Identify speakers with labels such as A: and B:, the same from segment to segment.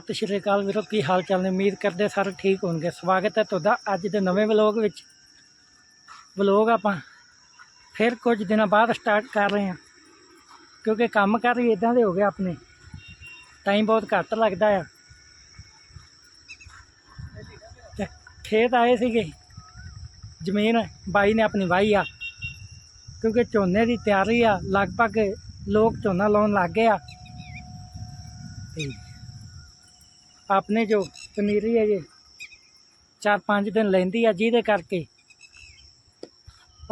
A: ਸਤਿ ਸ਼੍ਰੀ ਅਕਾਲ ਵੀਰੋ, ਕੀ ਹਾਲ ਚਾਲ ਨੇ? ਉਮੀਦ ਕਰਦੇ ਸਾਰੇ ਠੀਕ ਹੋਣਗੇ। ਸਵਾਗਤ ਹੈ ਤੁਹਾਡਾ ਅੱਜ ਦੇ ਨਵੇਂ ਵਲੌਗ ਵਿੱਚ। ਵਲੌਗ ਆਪਾਂ ਫਿਰ ਕੁਝ ਦਿਨਾਂ ਬਾਅਦ ਸਟਾਰਟ ਕਰ ਰਹੇ ਹਾਂ। ਕਿਉਂਕਿ ਕੰਮ ਕਰ ਹੀ ਇਦਾਂ ਦੇ ਹੋ ਗਏ ਆਪਣੇ। ਟਾਈਮ ਬਹੁਤ ਘੱਟ ਲੱਗਦਾ ਆ। ਤੇ ਖੇਤ ਆਏ ਸੀਗੇ। ਜ਼ਮੀਨ ਬਾਈ ਨੇ ਆਪਣੀ ਵਾਹੀ ਆ। ਕਿਉਂਕਿ ਝੋਨੇ ਦੀ ਤਿਆਰੀ ਆ। ਲਗਭਗ ਲੋਕ ਝੋਨਾ ਲਾਉਣ ਲੱਗ ਗਏ ਆ। ਤੇ ਆਪਣੇ ਜੋ ਪਨੀਰੀ ਹੈ ਜੇ, ਚਾਰ ਪੰਜ ਦਿਨ ਲੈਂਦੀ ਆ ਜਿਹਦੇ ਕਰਕੇ।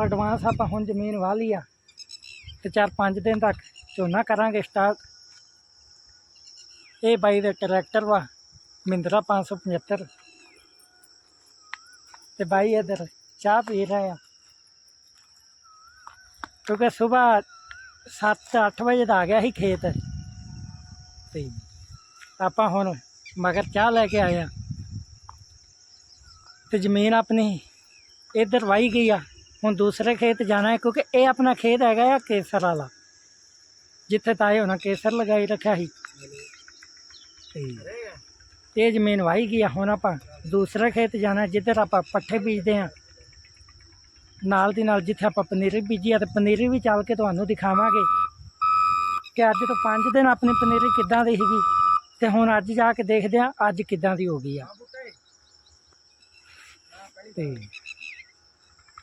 A: ਐਡਵਾਂਸ ਆਪਾਂ ਹੁਣ ਜ਼ਮੀਨ ਵਾਹ ਲਈ ਆ ਤੇ ਚਾਰ ਪੰਜ ਦਿਨ ਤੱਕ ਝੋਨਾ ਕਰਾਂਗੇ ਸਟਾਰਟ ਇਹ ਬਾਈ ਦਾ ਟਰੈਕਟਰ ਵਾ, ਮਹਿੰਦਰਾ 575 ਤੇ ਬਾਈ ਇਧਰ ਚਾਹ ਪੀ ਰਿਹਾ ਆ। ਕਿਉਂਕਿ ਸਵੇਰ 7-8 ਵਜੇ ਦਾ ਆ ਗਿਆ ਸੀ ਖੇਤ। ਤੇ ਆਪਾਂ ਹੁਣ ਮਗਰ ਚਾਹ ਲੈ ਕੇ ਆਇਆ ਆ। ਤੇ ਜ਼ਮੀਨ ਆਪਣੀ ਇੱਧਰ ਵਾਈ ਗਈ ਆ। ਹੁਣ ਦੂਸਰੇ ਖੇਤ ਜਾਣਾ ਹੈ ਕਿਉਂਕਿ ਇਹ ਆਪਣਾ ਖੇਤ ਹੈਗਾ ਆ ਕੇਸਰ ਵਾਲਾ। ਜਿੱਥੇ ਤਾਏ ਹੋਣਾ ਕੇਸਰ ਲਗਾਈ ਰੱਖਿਆ ਸੀ। ਤੇ ਇਹ ਜ਼ਮੀਨ ਵਾਈ ਗਈ ਆ। ਹੁਣ ਆਪਾਂ ਦੂਸਰੇ ਖੇਤ ਜਾਣਾ, ਜਿੱਧਰ ਆਪਾਂ ਪੱਠੇ ਬੀਜਦੇ ਆ। ਨਾਲ ਦੀ ਨਾਲ ਜਿੱਥੇ ਆਪਾਂ ਪਨੀਰੀ ਬੀਜੀ ਆ ਤੇ ਪਨੀਰੀ ਵੀ ਚੱਲ ਕੇ ਤੁਹਾਨੂੰ ਦਿਖਾਵਾਂਗੇ ਕਿ ਅੱਜ ਤੋਂ 5 ਦਿਨ ਆਪਣੀ ਪਨੀਰੀ ਕਿੱਦਾਂ ਦੀ ਸੀਗੀ। ਤੇ ਹੁਣ ਅੱਜ ਜਾ ਕੇ ਦੇਖਦੇ ਆ ਅੱਜ ਕਿੱਦਾਂ ਦੀ ਹੋ ਗਈ ਆ। ਤੇ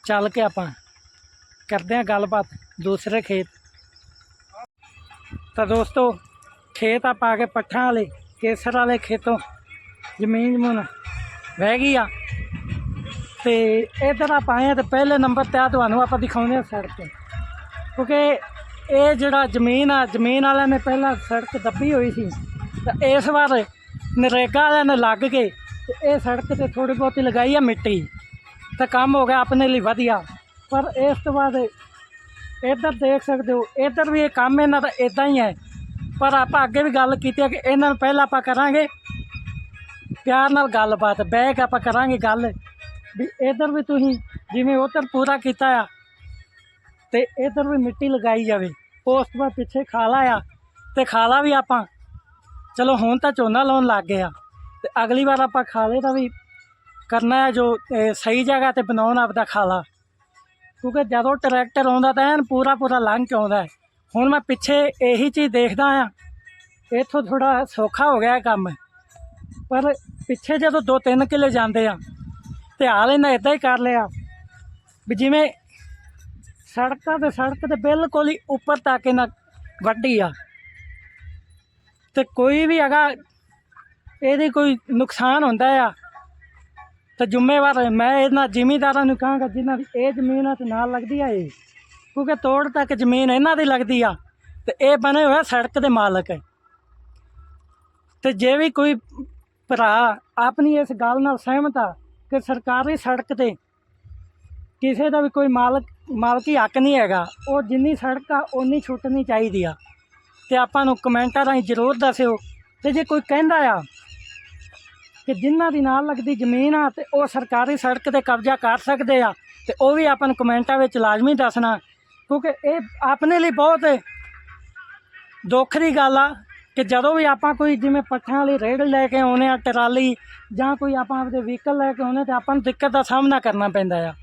A: ਚੱਲ ਕੇ ਆਪਾਂ ਕਰਦੇ ਆ ਗੱਲਬਾਤ ਦੂਸਰੇ ਖੇਤ। ਤਾਂ ਦੋਸਤੋ, ਖੇਤ ਆਪਾਂ ਆ ਕੇ ਪੱਠਾਂ ਵਾਲੇ, ਕੇਸਰ ਵਾਲੇ ਖੇਤੋਂ। ਜ਼ਮੀਨ ਜਮੂਨ ਵਹਿ ਗਈ ਆ। ਤੇ ਇਧਰ ਆਪਾਂ ਆਏ ਆ ਤੇ ਪਹਿਲੇ ਨੰਬਰ ਤੇ ਆ ਤੁਹਾਨੂੰ ਆਪਾਂ ਦਿਖਾਉਂਦੇ ਆ ਸੜਕ ਕਿਉਂਕਿ ਇਹ ਜਿਹੜਾ ਜ਼ਮੀਨ ਆ, ਜ਼ਮੀਨ ਵਾਲਿਆਂ ਨੇ ਪਹਿਲਾਂ ਸੜਕ ਦੱਬੀ ਹੋਈ ਸੀ। ਤਾਂ ਇਸ ਵਾਰ ਨਰੇਗਾ ਵਾਲਿਆਂ ਨੇ ਲੱਗ ਕੇ ਤੇ ਇਹ ਸੜਕ ਤੇ ਥੋੜੀ ਬਹੁਤੀ ਲਗਾਈ ਆ ਮਿੱਟੀ। ਤਾਂ ਕੰਮ ਹੋ ਗਿਆ ਆਪਣੇ ਲਈ ਵਧੀਆ। ਪਰ ਇਸ ਤੋਂ ਬਾਅਦ ਇੱਧਰ ਦੇਖ ਸਕਦੇ ਹੋ, ਇੱਧਰ ਵੀ ਇਹ ਕੰਮ ਇਹਨਾਂ ਦਾ ਇਦਾਂ ਹੀ ਹੈ। ਪਰ ਆਪਾਂ ਅੱਗੇ ਵੀ ਗੱਲ ਕੀਤੀ ਹੈ ਕਿ ਇਹਨਾਂ ਨੂੰ ਪਹਿਲਾਂ ਆਪਾਂ ਕਰਾਂਗੇ। ਪਿਆਰ ਨਾਲ ਗੱਲਬਾਤ, ਬਹਿ ਕੇ ਆਪਾਂ ਕਰਾਂਗੇ ਗੱਲ। ਵੀ ਇੱਧਰ ਵੀ ਤੁਸੀਂ ਜਿਵੇਂ ਉੱਧਰ ਪੂਰਾ ਕੀਤਾ ਆ ਤੇ ਇੱਧਰ ਵੀ ਮਿੱਟੀ ਲਗਾਈ ਜਾਵੇ। ਉਸ ਤੋਂ ਬਾਅਦ ਪਿੱਛੇ ਖਾਲਾ ਆ ਤੇ ਖਾਲਾ ਵੀ ਆਪਾਂ ਚਲੋ ਹੁਣ ਤਾਂ ਝੋਨਾ ਲਾਉਣ ਲੱਗ ਗਏ ਆ। ਤੇ ਅਗਲੀ ਵਾਰ ਆਪਾਂ ਖਾਲੇ ਦਾ ਵੀ ਕਰਨਾ ਹੈ ਜੋ ਸਹੀ ਜਗ੍ਹਾ ਤੇ ਬਣਾਉਣ ਆਪਦਾ ਖਾਲਾ ਕਿਉਂਕਿ ਜਦੋਂ ਟਰੈਕਟਰ ਆਉਂਦਾ ਤਾਂ ਐਨ ਪੂਰਾ ਪੂਰਾ ਲੰਘ ਕੇ ਆਉਂਦਾ ਹੈ। ਹੁਣ ਮੈਂ ਪਿੱਛੇ ਇਹੀ ਚੀਜ਼ ਦੇਖਦਾ ਆ। ਇੱਥੋਂ ਥੋੜਾ ਸੌਖਾ ਹੋ ਗਿਆ ਕੰਮ। ਪਰ ਪਿੱਛੇ ਜਦੋਂ ਦੋ ਤਿੰਨ ਕਿੱਲੇ ਜਾਂਦੇ ਆ, ਤੇ ਹਾਲ ਇਹਨਾਂ ਇਦਾਂ ਹੀ ਕਰ ਲਿਆ। ਵੀ ਜਿਵੇਂ ਸੜਕਾਂ ਤੇ ਸੜਕ ਤੇ ਬਿਲਕੁਲ ਹੀ ਉੱਪਰ ਤੱਕ ਇਹਨਾਂ ਵੱਡੀ ਆ। ਤੇ ਕੋਈ ਵੀ ਹੈਗਾ, ਇਹਦੀ ਕੋਈ ਨੁਕਸਾਨ ਹੁੰਦਾ ਆ, ਤਾਂ ਜ਼ਿੰਮੇਵਾਰ ਮੈਂ ਇਹਨਾਂ ਜ਼ਿਮੀਂਦਾਰਾਂ ਨੂੰ ਕਹਾਂਗਾ, ਜਿਨ੍ਹਾਂ ਦੀ ਇਹ ਜ਼ਮੀਨ ਆ ਤੇ ਨਾਲ ਲੱਗਦੀ ਆ ਇਹ। ਕਿਉਂਕਿ ਤੋੜ ਤੱਕ ਜ਼ਮੀਨ ਇਹਨਾਂ ਦੀ ਲੱਗਦੀ ਆ, ਤੇ ਇਹ ਬਣੇ ਹੋਏ ਆ ਸੜਕ ਦੇ ਮਾਲਕ। ਹੈ ਤੇ ਜੇ ਵੀ ਕੋਈ ਭਰਾ ਆਪਣੀ ਇਸ ਗੱਲ ਨਾਲ ਸਹਿਮਤ ਆ ਕਿ ਸਰਕਾਰੀ ਸੜਕ ਤੇ ਕਿਸੇ ਦਾ ਵੀ ਕੋਈ ਮਾਲਕ, ਮਾਲਕੀ ਹੱਕ ਨਹੀਂ ਹੈਗਾ, ਉਹ ਜਿੰਨੀ ਸੜਕ ਆ ਉਨੀ ਛੁੱਟਣੀ ਚਾਹੀਦੀ ਆ। ਤੇ ਆਪਾਂ ਨੂੰ ਕਮੈਂਟਾਂ ਰਾਹੀਂ ਜ਼ਰੂਰ ਦੱਸਿਓ ਤੇ ਜੇ ਕੋਈ ਕਹਿੰਦਾ ਆ ਕਿ ਜਿਨ੍ਹਾਂ ਦੀ ਨਾਲ ਲੱਗਦੀ ਜ਼ਮੀਨ ਆ ਤੇ ਉਹ ਸਰਕਾਰੀ ਸੜਕ ਤੇ ਕਬਜ਼ਾ ਕਰ ਸਕਦੇ ਆ ਤੇ ਉਹ ਵੀ ਆਪਾਂ ਨੂੰ ਕਮੈਂਟਾਂ ਵਿੱਚ ਲਾਜ਼ਮੀ ਦੱਸਣਾ, ਕਿਉਂਕਿ ਇਹ ਆਪਣੇ ਲਈ ਬਹੁਤ ਦੁੱਖ ਦੀ ਗੱਲ ਆ ਕਿ ਜਦੋਂ ਵੀ ਆਪਾਂ ਕੋਈ ਜਿਵੇਂ ਪੱਠਿਆਂ ਵਾਲੀ ਰੇੜ ਲੈ ਕੇ ਆਉਨੇ ਆ, ਟਰਾਲੀ ਜਾਂ ਕੋਈ ਆਪਾਂ ਆਪਦੇ ਵਹੀਕਲ ਲੈ ਕੇ ਆਉਨੇ ਤੇ ਆਪਾਂ ਨੂੰ ਦਿੱਕਤ ਦਾ ਸਾਹਮਣਾ ਕਰਨਾ ਪੈਂਦਾ ਆ।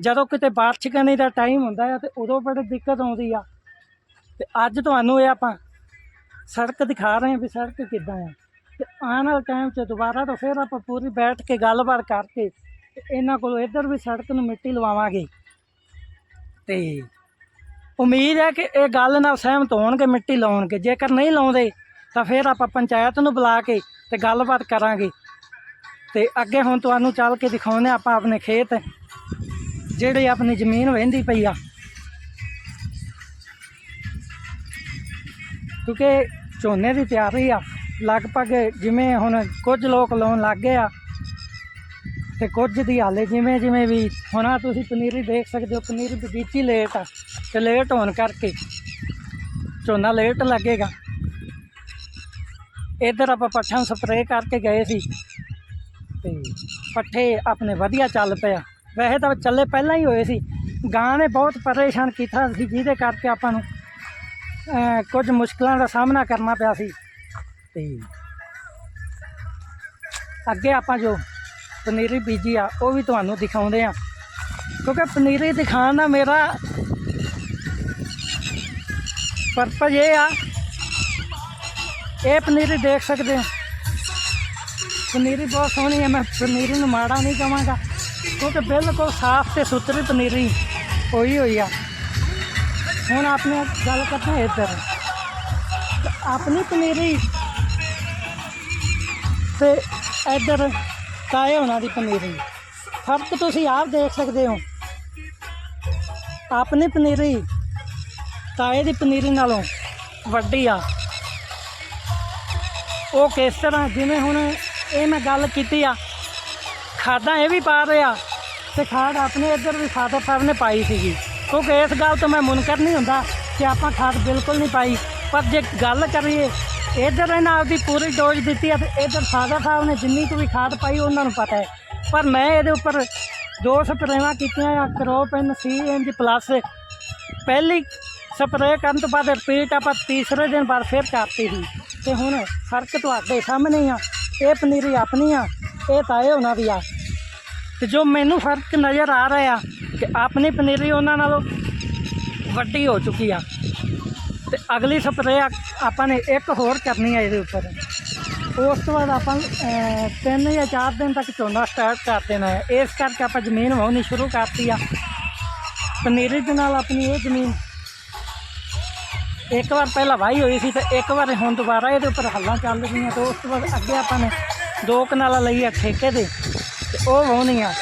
A: ਜਦੋਂ ਕਿਤੇ ਬਾਰਿਸ਼ ਕਰਨੀ ਦਾ ਟਾਈਮ ਹੁੰਦਾ ਆ ਤੇ ਉਦੋਂ ਬੜੀ ਦਿੱਕਤ ਆਉਂਦੀ ਆ। ਤੇ ਅੱਜ ਤੁਹਾਨੂੰ ਇਹ ਆਪਾਂ ਸੜਕ ਦਿਖਾ ਰਹੇ ਹਾਂ ਵੀ ਸੜਕ ਕਿੱਦਾਂ ਆ। ਤੇ ਆਉਣ ਵਾਲੇ ਟਾਈਮ 'ਚ ਦੁਬਾਰਾ ਤੋਂ ਫਿਰ ਆਪਾਂ ਪੂਰੀ ਬੈਠ ਕੇ ਗੱਲਬਾਤ ਕਰਕੇ ਤੇ ਇਹਨਾਂ ਕੋਲੋਂ ਇੱਧਰ ਵੀ ਸੜਕ ਨੂੰ ਮਿੱਟੀ ਲਵਾਵਾਂਗੇ। ਤੇ ਉਮੀਦ ਹੈ ਕਿ ਇਹ ਗੱਲ ਨਾਲ ਸਹਿਮਤ ਹੋਣਗੇ ਮਿੱਟੀ ਲਾਉਣਗੇ। ਜੇਕਰ ਨਹੀਂ ਲਾਉਂਦੇ ਤਾਂ ਫਿਰ ਆਪਾਂ ਪੰਚਾਇਤ ਨੂੰ ਬੁਲਾ ਕੇ ਤੇ ਗੱਲਬਾਤ ਕਰਾਂਗੇ। ਤੇ ਅੱਗੇ ਹੁਣ ਤੁਹਾਨੂੰ ਚੱਲ ਕੇ ਦਿਖਾਉਂਦੇ ਹਾਂ ਆਪਾਂ ਆਪਣੇ ਖੇਤ, ਜਿਹੜੀ ਆਪਣੀ ਜ਼ਮੀਨ ਵਹਿੰਦੀ ਪਈ ਆ। ਕਿਉਂਕਿ ਝੋਨੇ ਦੀ ਤਿਆਰੀ ਆ, ਲਗਭਗ ਜਿਵੇਂ ਹੁਣ ਕੁਝ ਲੋਕ ਲਾਉਣ ਲੱਗ ਗਏ ਆ, ਤੇ ਕੁਝ ਦੀ ਹਾਲੇ ਜਿਵੇਂ ਜਿਵੇਂ ਵੀ, ਹੁਣ ਆਹ ਤੁਸੀਂ ਪਨੀਰੀ ਦੇਖ ਸਕਦੇ ਹੋ, ਪਨੀਰੀ ਬਗੀਚੀ ਲੇਟ ਆ, ਤੇ ਲੇਟ ਹੋਣ ਕਰਕੇ ਝੋਨਾ ਲੇਟ ਲੱਗੇਗਾ। ਇੱਧਰ ਆਪਾਂ ਪੱਠਾਂ ਨੂੰ ਸਪਰੇਅ ਕਰਕੇ ਗਏ ਸੀ, ਤੇ ਪੱਠੇ ਆਪਣੇ ਵਧੀਆ ਚੱਲ ਪਿਆ ਵੈਸੇ ਤਾਂ ਚੱਲੇ ਪਹਿਲਾਂ ਹੀ ਹੋਏ ਸੀ, ਗਾਂ ਨੇ ਬਹੁਤ ਪਰੇਸ਼ਾਨ ਕੀਤਾ ਸੀ ਜਿਹਦੇ ਕਰਕੇ ਆਪਾਂ ਨੂੰ ਕੁਝ ਮੁਸ਼ਕਲਾਂ ਦਾ ਸਾਹਮਣਾ ਕਰਨਾ ਪਿਆ ਸੀ। ਤੇ ਅੱਗੇ ਆਪਾਂ ਜੋ ਪਨੀਰੀ ਬੀਜੀ ਆ, ਉਹ ਵੀ ਤੁਹਾਨੂੰ ਦਿਖਾਉਂਦੇ ਆ। ਕਿਉਂਕਿ ਪਨੀਰੀ ਦਿਖਾਉਣ ਦਾ ਮੇਰਾ ਪਰਪਸ ਇਹ ਆ, ਇਹ ਪਨੀਰੀ ਦੇਖ ਸਕਦੇ ਹੋ। ਪਨੀਰੀ ਬਹੁਤ ਸੋਹਣੀ ਹੈ ਮੈਂ ਪਨੀਰੀ ਨੂੰ ਮਾੜਾ ਨਹੀਂ ਕਹਾਂਗਾ, ਕਿਉਂਕਿ ਬਿਲਕੁਲ ਸਾਫ਼ ਤੇ ਸੁਥਰੀ ਪਨੀਰੀ ਹੋਈ ਹੋਈ ਆ। ਹੁਣ ਆਪਣੇ ਗੱਲ ਕਰਦੇ ਹਾਂ ਇੱਧਰ। ਆਪਣੀ ਪਨੀਰੀ ਤੇ ਇੱਧਰ ਕਾਏ ਉਹਨਾਂ ਦੀ ਪਨੀਰੀ। ਫ਼ਰਕ ਤੁਸੀਂ ਆਪ ਦੇਖ ਸਕਦੇ ਹੋ। ਆਪਣੀ ਪਨੀਰੀ ਤਾਏ ਦੀ ਪਨੀਰੀ ਨਾਲੋਂ ਵੱਡੀ ਆ। ਉਹ ਕਿਸ ਤਰ੍ਹਾਂ ਜਿਵੇਂ ਹੁਣ ਇਹ ਮੈਂ ਗੱਲ ਕੀਤੀ ਆ, ਖਾਦਾਂ ਇਹ ਵੀ ਪਾ ਰਿਹਾ ਆ ਤੇ ਖਾਦ ਆਪਣੇ ਇੱਧਰ ਵੀ ਫਾਦਰ ਸਾਹਿਬ ਨੇ ਪਾਈ ਸੀਗੀ। ਕਿਉਂਕਿ ਇਸ ਗੱਲ ਤੋਂ ਮੈਂ ਮੁਨਕਰ ਨਹੀਂ ਹੁੰਦਾ ਕਿ ਆਪਾਂ ਖਾਦ ਬਿਲਕੁਲ ਨਹੀਂ ਪਾਈ। ਪਰ ਜੇ ਗੱਲ ਕਰੀਏ, ਇੱਧਰ ਇਹਨਾਂ ਆਪਦੀ ਪੂਰੀ ਡੋਜ਼ ਦਿੱਤੀ ਆ ਤੇ ਇੱਧਰ ਫਾਦਰ ਸਾਹਿਬ ਨੇ ਜਿੰਨੀ ਕੁ ਵੀ ਖਾਦ ਪਾਈ ਉਹਨਾਂ ਨੂੰ ਪਤਾ ਹੈ। ਪਰ ਮੈਂ ਇਹਦੇ ਉੱਪਰ ਦੋ ਸਪਰੇਵਾਂ ਕੀਤੀਆਂ ਆ, ਕਰੋਪਨ ਸੀ ਇੰਜ ਪਲੱਸ। ਪਹਿਲੀ ਸਪਰੇਅ ਕਰਨ ਤੋਂ ਬਾਅਦ ਰਿਪੀਟ ਆਪਾਂ ਤੀਸਰੇ ਦਿਨ ਬਾਅਦ ਫਿਰ ਕਰਤੀ ਸੀ। ਤੇ ਹੁਣ ਫ਼ਰਕ ਤੁਹਾਡੇ ਸਾਹਮਣੇ ਆ, ਇਹ ਪਨੀਰੀ ਆਪਣੀ ਆ, ਇਹ ਤਾਏ ਉਹਨਾਂ ਦੀ ਆ। ਤੇ ਜੋ ਮੈਨੂੰ ਫ਼ਰਕ ਨਜ਼ਰ ਆ ਰਿਹਾ ਕਿ ਆਪਣੀ ਪਨੀਰੀ ਉਹਨਾਂ ਨਾਲੋਂ ਵੱਡੀ ਹੋ ਚੁੱਕੀ ਆ। ਤੇ ਅਗਲੀ ਸਪਰੇਅ ਆਪਾਂ ਨੇ ਇੱਕ ਹੋਰ ਕਰਨੀ ਆ ਇਹਦੇ ਉੱਪਰ। ਉਸ ਤੋਂ ਬਾਅਦ ਆਪਾਂ ਤਿੰਨ ਜਾਂ ਚਾਰ ਦਿਨ ਤੱਕ ਝੋਨਾ ਸਟਾਰਟ ਕਰ ਦੇਣਾ ਹੈ। ਇਸ ਕਰਕੇ ਆਪਾਂ ਜ਼ਮੀਨ ਵਾਹੁਣੀ ਸ਼ੁਰੂ ਕਰਤੀ ਆ। ਪਨੀਰੀ ਦੇ ਨਾਲ ਆਪਣੀ ਇਹ ਜ਼ਮੀਨ ਇੱਕ ਵਾਰ ਪਹਿਲਾਂ ਵਾਹੀ ਹੋਈ ਸੀ ਤੇ ਇੱਕ ਵਾਰ ਹੁਣ ਦੁਬਾਰਾ ਇਹਦੇ ਉੱਪਰ ਹੱਲਾਂ ਚੱਲ ਰਹੀਆਂ। ਤੇ ਉਸ ਤੋਂ ਬਾਅਦ ਅੱਗੇ ਆਪਾਂ ਨੇ ਦੋ ਕਨਾਲਾਂ ਲਈ ਆ ਠੇਕੇ ਦੇ। ਤੇ ਉਹ ਵਾਹੁਣੀ ਆ।